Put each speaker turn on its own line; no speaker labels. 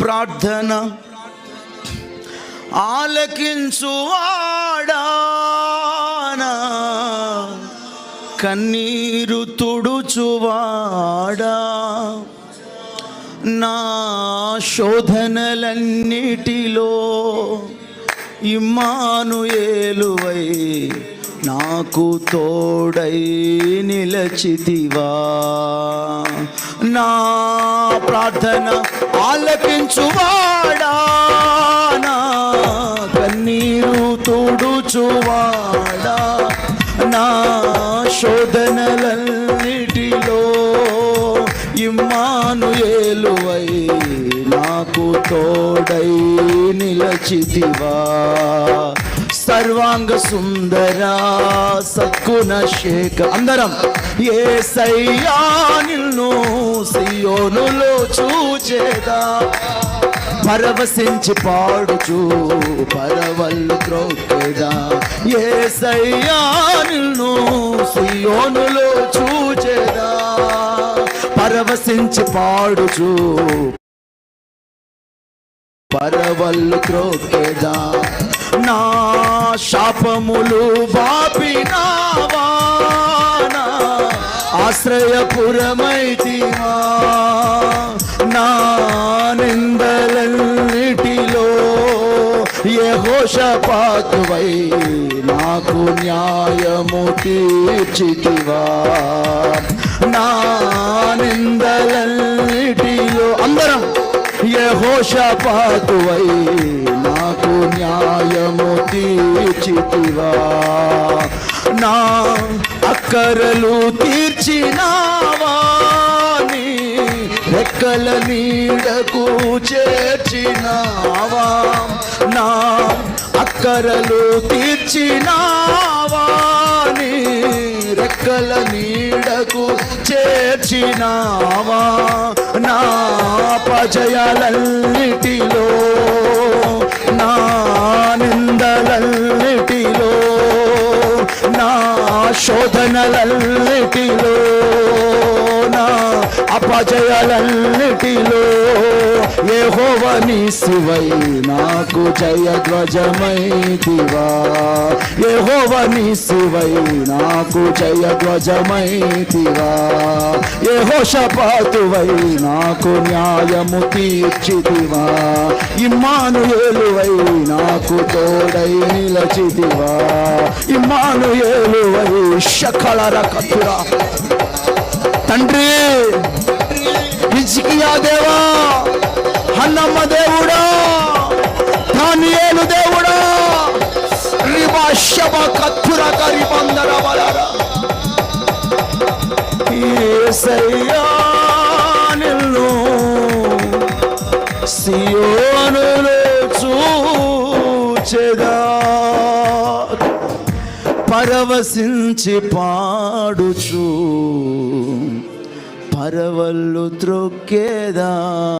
ప్రార్థన ఆలకించువాడానా కన్నీరు తుడుచువాడా. నా శోధనలన్నిటిలో ఇమ్మానుయేలువై నాకు తోడై నిలచితివా. నా ప్రార్థన ఆలకించువాడా? నా కన్నీరు తుడుచువాడా? నా శోధనలన్నిటిలో ఇమ్మానుయేలువై నాకు తోడై నిలచితివా? సర్వాంగ సుందరా సద్గుణ శేఖ అందరం. ఏ సయ్యా నిన్ను సియోనులో చూచేదా. పరవశించి పాడుచు పరవల్లు త్రోకేదా ఏ సయ్యా నిన్ను సియోనులో చూచేదా. పరవశించి పాడుచు పరవల్లు త్రోకేదా శాపములు బాపినావా ఆశ్రయపురమైతివా? నా నిందలన్నిటిలో యెహోషాపాతువై నాకు న్యాయము తీర్చితివా? నా నిందలన్నిటిలో అందరం యెహోషాపాతువై నాకు న్యాయము తీర్చితివా? నా అక్కరలు తీర్చినావా? నీ రెక్కల నీడకు చేర్చినావా? నా అక్కరలు తీర్చినావా? నీ రెక్కల నీడకు చేర్చినావా? నా పజయాలన్నిటిలో శోధనలన్నిటిలో అపజయాలన్నిటిలో ఏహోవని శివై నాకు జయధ్వజమైతివా. ఏహోవని శివై నాకు జయధ్వజమైతివా. యెహోషపాతువై నాకు న్యాయము తీర్చితివా. ఇమ్మానుయేలువై నాకు తోడై నిలచితివా. ఇమ్మానుయేలువై శకళర కత్తురా తండ్రి! హిజ్కియా దేవా! హన్నమ్మ దేవుడా! దానియేలు దేవుడా! రిబాషబ కత్తుర కరిబందర బలరా యేసయ్యా నిన్ను సియోనులో చూచెదా. పరవశించి పాడుచూ. పరవళ్ళు త్రొక్కేదా?